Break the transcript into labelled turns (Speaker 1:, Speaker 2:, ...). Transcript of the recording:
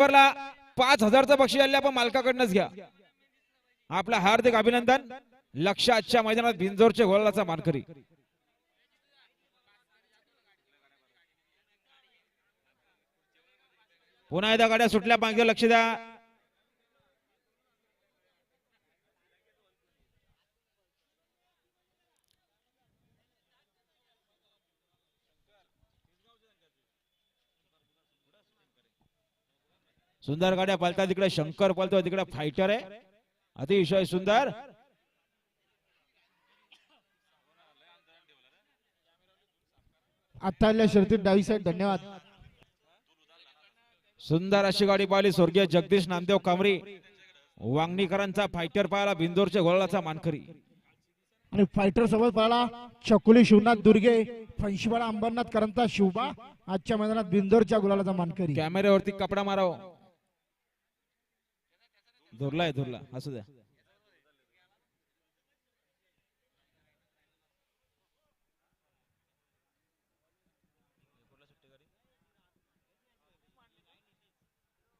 Speaker 1: वरला पाच हजारचं बक्षीस आले आपण मालकाकडनंच घ्या. आपला हार्दिक अभिनंदन. लक्ष आजच्या मैदानात भिंजोरच्या गोलाचा मानकरी. पुन्हा एकदा गाड्या सुटल्या मागे लक्ष द्या. सुंदर गाड्या पळतात तिकडे शंकर पळतो तिकडे फायटर आहे. अतिशय सुंदर.
Speaker 2: आता शर्तीत डावी साईड धन्यवाद.
Speaker 1: सुंदर अशी गाडी पाहिली स्वर्गीय जगदीश नामदेव कामरी वांगणीकरांचा फायटर पाहिला भिंदोरच्या गोळाचा मानकरी.
Speaker 2: आणि फायटर सोबत पळाला चकुली शिवनाथ दुर्गे फंशीवाडा अंबरनाथ करंता शिवबा. आजच्या मैदानात बिंदोरच्या गुलालाचा मानकरी.
Speaker 1: कॅमेऱ्यावरती कपडा माराव. धुरलाय धुरला. असू द्या.